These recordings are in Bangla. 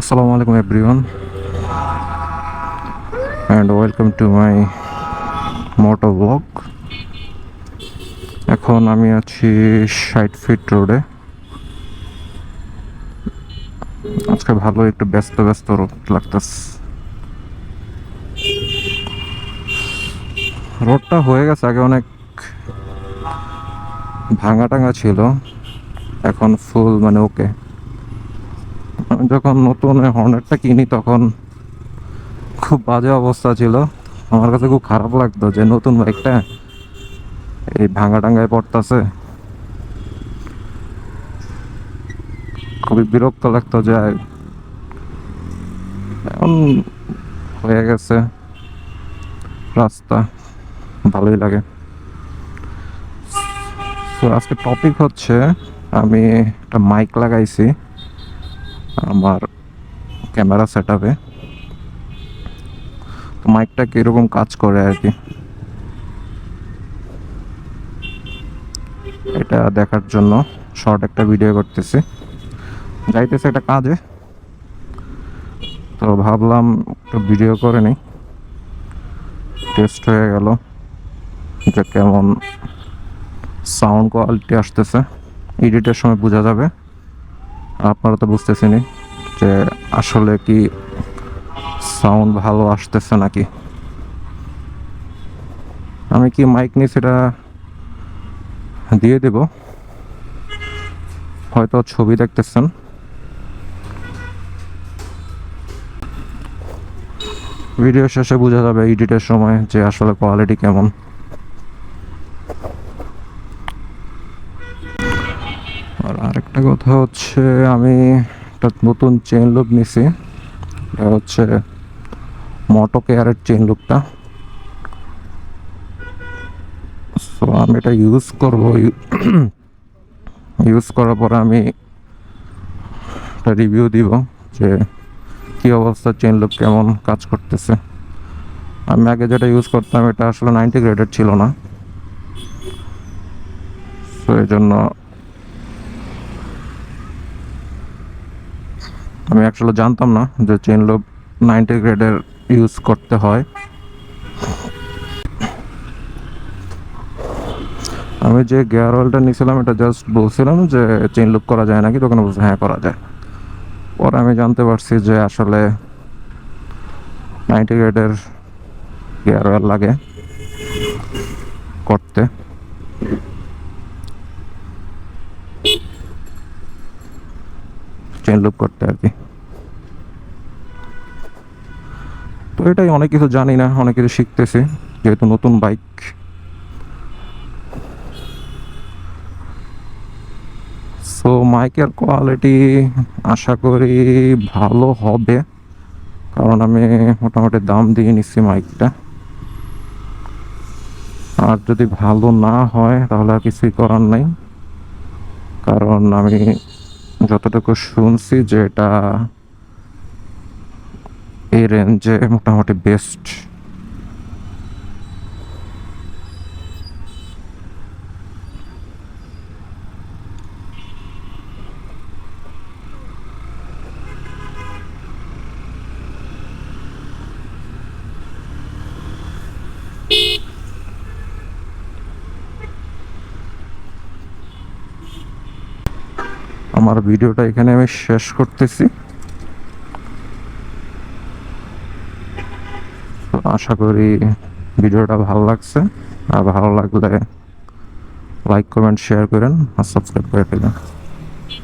আসসালামু আলাইকুম everyone and welcome to my moto blog এখন আমি আছি ষাট ফিট রোডে আজকে ভালো একটু ব্যস্ত ব্যস্ত রোড লাগতেছে। রোডটা হয়ে গেছে, আগে অনেক ভাঙা টাঙা ছিল। এখন ফুল মানে ওকে আমি যখন নতুন হর্নেটটা কিনি, তখন খুব বাজে অবস্থা ছিল। আমার কাছে খুব খারাপ লাগতো যে নতুন বাইকটা এই ভাঙা টাঙ্গায় পড়তেছে। খুবই বিরক্ত লাগতো যে এখন হয়ে গেছে রাস্তা, ভালোই লাগে। তো আজকে টপিক হচ্ছে, আমি একটা মাইক লাগাইছি। আমার ক্যামেরা সেট আপে তো মাইকটা কীরকম কাজ করে আর কি? এটা দেখার জন্য শর্ট একটা ভিডিও করতেছি। যাইতেছে একটা কাজে। তো ভাবলাম একটু ভিডিও করে নিই। টেস্ট হয়ে গেল। যে কেমন সাউন্ড কোয়ালিটি আসতেছে। এডিটের সময় বোঝা যাবে। আপনারা তো বুঝতেছেনি যে আসলে কি সাউন্ড ভালো আসতেছে নাকি? আমি কি মাইক নিয়ে সেটা দিয়ে দেব? হয়তো ছবি দেখতেছেন। ভিডিও শেষে বোঝা যাবে এডিটের সময় যে আসলে কোয়ালিটি কেমন। আর আরেকটা কথা হচ্ছে, আমি একটা নতুন চেন লুক নিছি। এটা হচ্ছে মোটো কেয়ারের চেন লুকটা সো আমি এটা ইউজ করব। ইউজ করার পরে আমি একটা রিভিউ দিব যে কি অবস্থা চেন লুক কেমন কাজ করতেছে। আমি আগে যেটা ইউজ করতাম, এটা আসলে নাইনটি গ্রেডের ছিল না। তো এই জন্য আমি অ্যাকচুয়ালি জানতাম না যে চেন লোব নাইনটি গ্রেডের ইউজ করতে হয়। আমি যে গিয়ার অয়েলটা নিয়েছিলাম, এটা জাস্ট বলছিলাম যে চেন লুপ করা যায় নাকি? তখন বলছে হ্যাঁ করা যায়। পরে আমি জানতে পারছি যে আসলে নাইনটি গ্রেডের গিয়ার অয়েল লাগে করতে। চেন লুপ করতে আর কি। তো এটাই অনেক কিছু জানি না, অনেক কিছু শিখতেছি, যেহেতু নতুন বাইক সো মাইকের কোয়ালিটি আশা করি ভালো হবে, কারণ আমি মোটামুটি দাম দিয়ে নিচ্ছি মাইকটা আর যদি ভালো না হয়, তাহলে আর কিছুই করার নাই, কারণ আমি যতটুকু শুনছি যে এটা এই রেঞ্জে মোটামুটি বেস্ট আমার ভিডিওটা এখানে আমি শেষ করতেছি। আশা করি ভিডিওটা ভালো লাগছে। আর ভালো লাগলে লাইক, কমেন্ট, শেয়ার করেন আর সাবস্ক্রাইব করে ফেলেন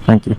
থ্যাংক ইউ